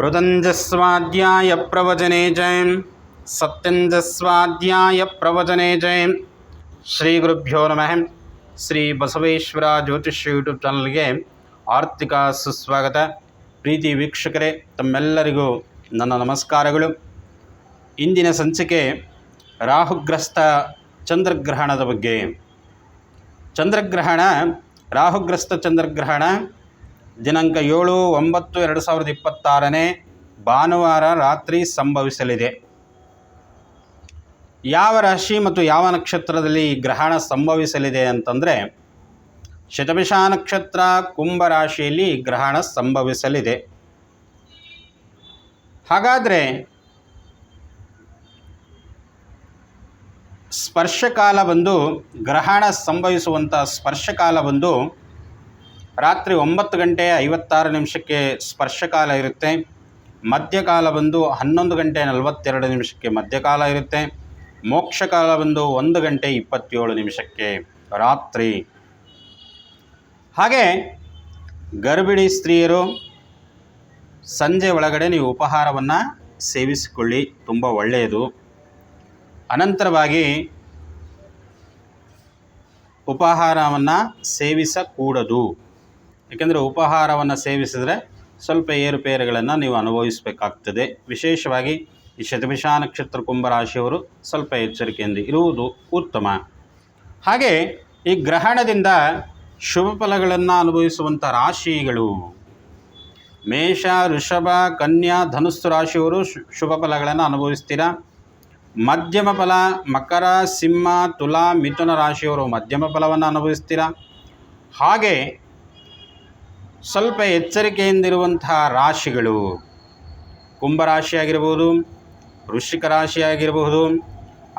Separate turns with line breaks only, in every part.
ರುದಂಜಸ್ವಾಧ್ಯಾಯ ಪ್ರವಚನೆ ಜಯಂ. ಸತ್ಯಂಜಸ್ವಾಧ್ಯಾಯ ಪ್ರವಚನೆ ಜಯಂ. ಶ್ರೀ ಗುರುಭ್ಯೋ ನಮಃ. ಶ್ರೀ ಬಸವೇಶ್ವರ ಜ್ಯೋತಿಷ್ಯ ಯೂಟ್ಯೂಬ್ ಚಾನಲ್ಗೆ ಆರ್ಥಿಕ ಸುಸ್ವಾಗತ. ಪ್ರೀತಿ ವೀಕ್ಷಕರೇ, ತಮ್ಮೆಲ್ಲರಿಗೂ ನನ್ನ ನಮಸ್ಕಾರಗಳು. ಇಂದಿನ ಸಂಚಿಕೆ ರಾಹುಗ್ರಸ್ತ ಚಂದ್ರಗ್ರಹಣದ ಬಗ್ಗೆ. ಚಂದ್ರಗ್ರಹಣ, ರಾಹುಗ್ರಸ್ತ ಚಂದ್ರಗ್ರಹಣ ದಿನಾಂಕ ಏಳು ಒಂಬತ್ತು ಎರಡು ಸಾವಿರದ ಇಪ್ಪತ್ತಾರನೇ ಭಾನುವಾರ ರಾತ್ರಿ ಸಂಭವಿಸಲಿದೆ. ಯಾವ ರಾಶಿ ಮತ್ತು ಯಾವ ನಕ್ಷತ್ರದಲ್ಲಿ ಈ ಗ್ರಹಣ ಸಂಭವಿಸಲಿದೆ ಅಂತಂದರೆ, ಶತಭಿಷ ನಕ್ಷತ್ರ ಕುಂಭ ರಾಶಿಯಲ್ಲಿ ಗ್ರಹಣ ಸಂಭವಿಸಲಿದೆ. ಹಾಗಾದರೆ, ಸ್ಪರ್ಶಕಾಲ ಬಂದು, ಗ್ರಹಣ ಸಂಭವಿಸುವಂಥ ಸ್ಪರ್ಶಕಾಲ ಬಂದು ರಾತ್ರಿ ಒಂಬತ್ತು ಗಂಟೆ ಐವತ್ತಾರು ನಿಮಿಷಕ್ಕೆ ಸ್ಪರ್ಶಕಾಲ ಇರುತ್ತೆ. ಮಧ್ಯಕಾಲ ಬಂದು ಹನ್ನೊಂದು ಗಂಟೆ ನಲವತ್ತೆರಡು ನಿಮಿಷಕ್ಕೆ ಮಧ್ಯಕಾಲ ಇರುತ್ತೆ. ಮೋಕ್ಷಕಾಲ ಬಂದು ಒಂದು ಗಂಟೆ ಇಪ್ಪತ್ತೇಳು ನಿಮಿಷಕ್ಕೆ ರಾತ್ರಿ. ಹಾಗೆ ಗರ್ಭಿಣಿ ಸ್ತ್ರೀಯರು ಸಂಜೆ ಒಳಗಡೆ ನೀವು ಉಪಹಾರವನ್ನು ಸೇವಿಸಿಕೊಳ್ಳಿ, ತುಂಬ ಒಳ್ಳೆಯದು. ಅನಂತರವಾಗಿ ಉಪಹಾರವನ್ನು ಸೇವಿಸಕೂಡದು. ಏಕೆಂದರೆ ಉಪಹಾರವನ್ನು ಸೇವಿಸಿದರೆ ಸ್ವಲ್ಪ ಏರುಪೇರುಗಳನ್ನು ನೀವು ಅನುಭವಿಸಬೇಕಾಗ್ತದೆ. ವಿಶೇಷವಾಗಿ ಈ ಶತಭಿಷ ನಕ್ಷತ್ರ ಕುಂಭರಾಶಿಯವರು ಸ್ವಲ್ಪ ಎಚ್ಚರಿಕೆಯಿಂದ ಇರುವುದು ಉತ್ತಮ. ಹಾಗೆ ಈ ಗ್ರಹಣದಿಂದ ಶುಭ ಫಲಗಳನ್ನು ಅನುಭವಿಸುವಂಥ ರಾಶಿಗಳು. ಮೇಷ ಋಷಭ ಕನ್ಯಾ, ಧನುಸ್ಸು ರಾಶಿಯವರು ಶುಭ ಫಲಗಳನ್ನು ಅನುಭವಿಸ್ತೀರಾ? ಮಧ್ಯಮ ಫಲ, ಮಕರ, ಸಿಂಹ, ತುಲಾ, ಮಿಥುನ ರಾಶಿಯವರು ಮಧ್ಯಮ ಫಲವನ್ನು ಅನುಭವಿಸ್ತೀರಾ? ಹಾಗೆ ಸ್ವಲ್ಪ ಎಚ್ಚರಿಕೆಯಿಂದಿರುವಂತಹ ರಾಶಿಗಳು. ಕುಂಭರಾಶಿ ಆಗಿರ್ಬೋದು ವೃಶ್ಚಿಕ ರಾಶಿ ಆಗಿರಬಹುದು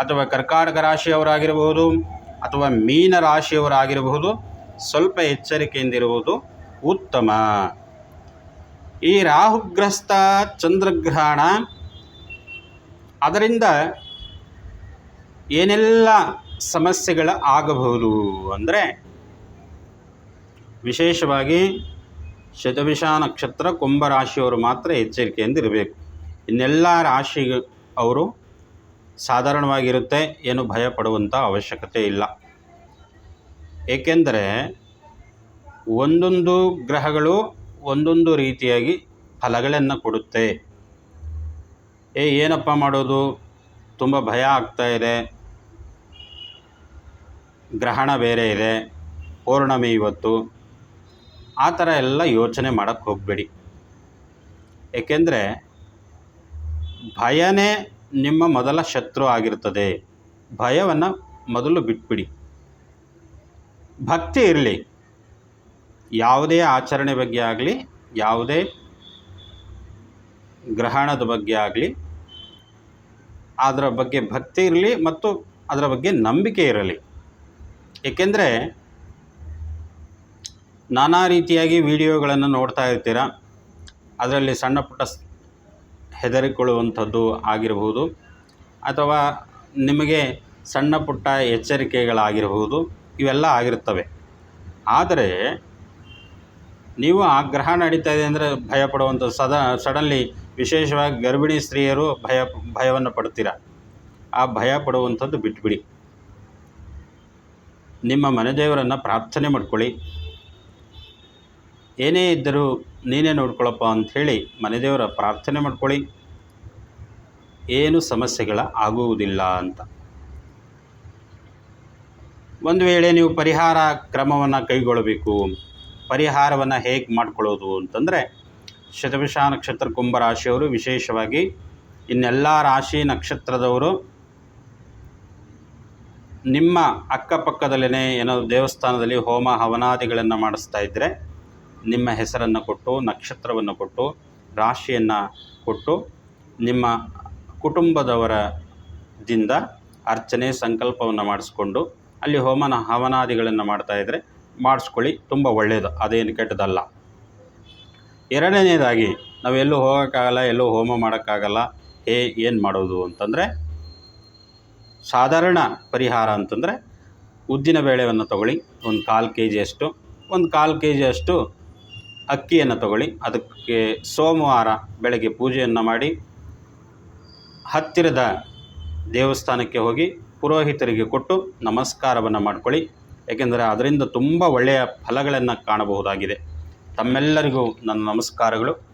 ಅಥವಾ ಕರ್ಕಾಟಕ ರಾಶಿಯವರಾಗಿರಬಹುದು ಅಥವಾ ಮೀನ ರಾಶಿಯವರಾಗಿರಬಹುದು ಸ್ವಲ್ಪ ಎಚ್ಚರಿಕೆಯಿಂದಿರುವುದು ಉತ್ತಮ. ಈ ರಾಹುಗ್ರಸ್ತ ಚಂದ್ರಗ್ರಹಣ, ಅದರಿಂದ ಏನೆಲ್ಲ ಸಮಸ್ಯೆಗಳು ಆಗಬಹುದು ಅಂದರೆ, ವಿಶೇಷವಾಗಿ ಶತಭಿಷ ನಕ್ಷತ್ರ ಕುಂಭರಾಶಿಯವರು ಮಾತ್ರ ಎಚ್ಚರಿಕೆಯಿಂದ ಇರಬೇಕು ಇನ್ನೆಲ್ಲ ರಾಶಿ ಅವರು ಸಾಧಾರಣವಾಗಿರುತ್ತೆ ಏನು ಭಯ ಪಡುವಂಥ ಅವಶ್ಯಕತೆ ಇಲ್ಲ. ಏಕೆಂದರೆ ಒಂದೊಂದು ಗ್ರಹಗಳು ಒಂದೊಂದು ರೀತಿಯಾಗಿ ಫಲಗಳನ್ನು ಕೊಡುತ್ತೆ. ಏ, ಏನಪ್ಪ ಮಾಡೋದು? ತುಂಬ ಭಯ ಆಗ್ತಾ ಇದೆ. ಗ್ರಹಣ ಬೇರೆ ಇದೆ. ಪೌರ್ಣಮಿ ಇವತ್ತು. ಆ ಥರ ಎಲ್ಲ ಯೋಚನೆ ಮಾಡೋಕ್ಕೆ ಹೋಗಬೇಡಿ. ಏಕೆಂದರೆ ಭಯನೇ ನಿಮ್ಮ ಮೊದಲ ಶತ್ರು ಆಗಿರ್ತದೆ. ಭಯವನ್ನು ಮೊದಲು ಬಿಟ್ಬಿಡಿ. ಭಕ್ತಿ ಇರಲಿ. ಯಾವುದೇ ಆಚರಣೆ ಬಗ್ಗೆ ಆಗಲಿ, ಯಾವುದೇ ಗ್ರಹಣದ ಬಗ್ಗೆ ಆಗಲಿ, ಅದರ ಬಗ್ಗೆ ಭಕ್ತಿ ಇರಲಿ ಮತ್ತು ಅದರ ಬಗ್ಗೆ ನಂಬಿಕೆ ಇರಲಿ. ಏಕೆಂದರೆ ನಾನಾ ರೀತಿಯಾಗಿ ವಿಡಿಯೋಗಳನ್ನು ನೋಡ್ತಾ ಇರ್ತೀರ. ಅದರಲ್ಲಿ ಸಣ್ಣ ಪುಟ್ಟ ಹೆದರಿಕೊಳ್ಳುವಂಥದ್ದು ಆಗಿರಬಹುದು. ಅಥವಾ ನಿಮಗೆ ಸಣ್ಣ ಪುಟ್ಟ ಎಚ್ಚರಿಕೆಗಳಾಗಿರಬಹುದು. ಇವೆಲ್ಲ ಆಗಿರುತ್ತವೆ. ಆದರೆ ನೀವು ಆ ಗ್ರಹ ನಡೀತಾ ಇದೆ ಅಂದರೆ ಭಯ ಪಡುವಂಥ ಸದಾ, ಸಡನ್ಲಿ ವಿಶೇಷವಾಗಿ ಗರ್ಭಿಣಿ ಸ್ತ್ರೀಯರು ಭಯ, ಭಯವನ್ನು ಪಡ್ತೀರ. ಆ ಭಯ ಪಡುವಂಥದ್ದು ಬಿಟ್ಬಿಡಿ. ನಿಮ್ಮ ಮನೆದೇವರನ್ನು ಪ್ರಾರ್ಥನೆ ಮಾಡ್ಕೊಳ್ಳಿ. ಏನೇ ಇದ್ದರೂ ನೀನೇ ನೋಡ್ಕೊಳ್ಳಪ್ಪ ಅಂಥೇಳಿ ಮನೆದೇವರ ಪ್ರಾರ್ಥನೆ ಮಾಡ್ಕೊಳ್ಳಿ. ಏನು ಸಮಸ್ಯೆಗಳ ಆಗುವುದಿಲ್ಲ ಅಂತ. ಒಂದು ವೇಳೆ ನೀವು ಪರಿಹಾರ ಕ್ರಮವನ್ನು ಕೈಗೊಳ್ಳಬೇಕು. ಪರಿಹಾರವನ್ನು ಹೇಗೆ ಮಾಡ್ಕೊಳ್ಳೋದು ಅಂತಂದರೆ ಶತಭಿಷ ನಕ್ಷತ್ರ ಕುಂಭ ರಾಶಿಯವರು ವಿಶೇಷವಾಗಿ ಇನ್ನೆಲ್ಲ ರಾಶಿ ನಕ್ಷತ್ರದವರು ನಿಮ್ಮ ಅಕ್ಕಪಕ್ಕದಲ್ಲೇ ಏನೋ ದೇವಸ್ಥಾನದಲ್ಲಿ ಹೋಮ ಹವನಾದಿಗಳನ್ನು ಮಾಡಿಸ್ತಾ ಇದ್ದರೆ ನಿಮ್ಮ ಹೆಸರನ್ನು ಕೊಟ್ಟು, ನಕ್ಷತ್ರವನ್ನು ಕೊಟ್ಟು, ರಾಶಿಯನ್ನು ಕೊಟ್ಟು, ನಿಮ್ಮ ಕುಟುಂಬದವರ ದಿಂದ ಅರ್ಚನೆ, ಸಂಕಲ್ಪವನ್ನು ಮಾಡಿಸ್ಕೊಂಡು, ಅಲ್ಲಿ ಹೋಮನ ಹವನಾದಿಗಳನ್ನು ಮಾಡ್ತಾ ಇದ್ದರೆ ಮಾಡಿಸ್ಕೊಳ್ಳಿ, ತುಂಬ ಒಳ್ಳೆಯದು ಅದೇನು ಕೆಟ್ಟದಲ್ಲ ಎರಡನೇದಾಗಿ ನಾವೆಲ್ಲೂ ಹೋಗೋಕ್ಕಾಗಲ್ಲ, ಎಲ್ಲೂ ಹೋಮ ಮಾಡೋಕ್ಕಾಗಲ್ಲ, ಹೇ, ಏನು ಮಾಡೋದು ಅಂತಂದರೆ, ಸಾಧಾರಣ ಪರಿಹಾರ ಅಂತಂದರೆ, ಉದ್ದಿನ ಬೇಳೆಯನ್ನು ತಗೊಳ್ಳಿ. ಒಂದು ಕಾಲು ಕೆ ಜಿಯಷ್ಟು ಒಂದು ಕಾಲು ಕೆ ಜಿಯಷ್ಟು ಅಕ್ಕಿಯನ್ನು ತಗೊಳ್ಳಿ. ಅದಕ್ಕೆ ಸೋಮವಾರ ಬೆಳಗ್ಗೆ ಪೂಜೆಯನ್ನು ಮಾಡಿ ಹತ್ತಿರದ ದೇವಸ್ಥಾನಕ್ಕೆ ಹೋಗಿ ಪುರೋಹಿತರಿಗೆ ಕೊಟ್ಟು ನಮಸ್ಕಾರವನ್ನು ಮಾಡ್ಕೊಳ್ಳಿ. ಏಕೆಂದರೆ ಅದರಿಂದ ತುಂಬ ಒಳ್ಳೆಯ ಫಲಗಳನ್ನು ಕಾಣಬಹುದಾಗಿದೆ. ತಮ್ಮೆಲ್ಲರಿಗೂ ನನ್ನ ನಮಸ್ಕಾರಗಳು.